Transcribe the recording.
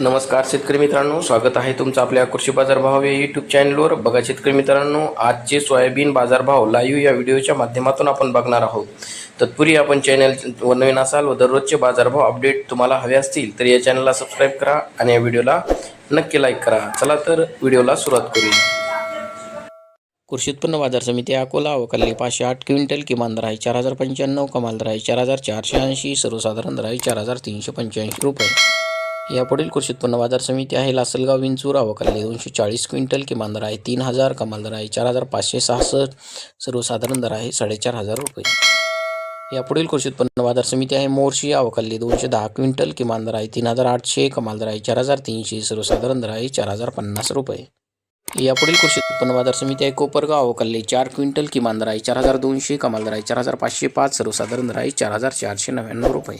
नमस्कार शेतकरी मित्रांनो स्वागत आहे तुमचं आपल्या कृषी बाजार भाव या यूट्यूब चॅनलवर बघा शेतकरी मित्रांनो आजचे सोयाबीन बाजारभाव लाईव्ह या व्हिडिओच्या माध्यमातून आपण बघणार आहोत. तत्पूर्वी आपण चॅनल व नवीन असाल व दररोजचे बाजारभाव अपडेट तुम्हाला हवे असतील तर या चॅनलला सबस्क्राईब करा आणि या व्हिडिओला नक्की लाईक करा. चला तर व्हिडिओला सुरुवात करूया. कृषी उत्पन्न बाजार समिती अकोला अवकाली पाचशे आठ क्विंटल किमान दर आहे चार हजार पंच्याण्णव कमाल दर आहे चार हजार चारशे ऐंशी सर्वसाधारण दर आहे चार हजार तीनशे पंच्याऐंशी रुपये. यापुढील कृषी उत्पन्न बाजार समिती आहे. लासलगाव विंचूर अवकाली दोनशे चाळीस क्विंटल किमान दर आहे तीन हजार कमाल दर आहे चार हजार पाचशे सहासष्ट सर्वसाधारण दर आहे साडेचार हजार रुपये. यापुढील कृषी उत्पन्न बाजार समिती आहे. मोर्शी अवकाली दोनशे दहा क्विंटल किमान दर आहे तीन हजार आठशे कमाल दर आहे चार हजार तीनशे सर्वसाधारण दर आहे चार हजार पन्नास रुपये. यापुढील कृषी उत्पन्न बाजार समिती आहे. कोपरगाव अवकाली चार क्विंटल किमान दर आहे चार हजार दोनशे कमाल दर आहे चार हजार पाचशे पाच सर्वसाधारण दर आहे चार हजार चारशे नव्याण्णव रुपये.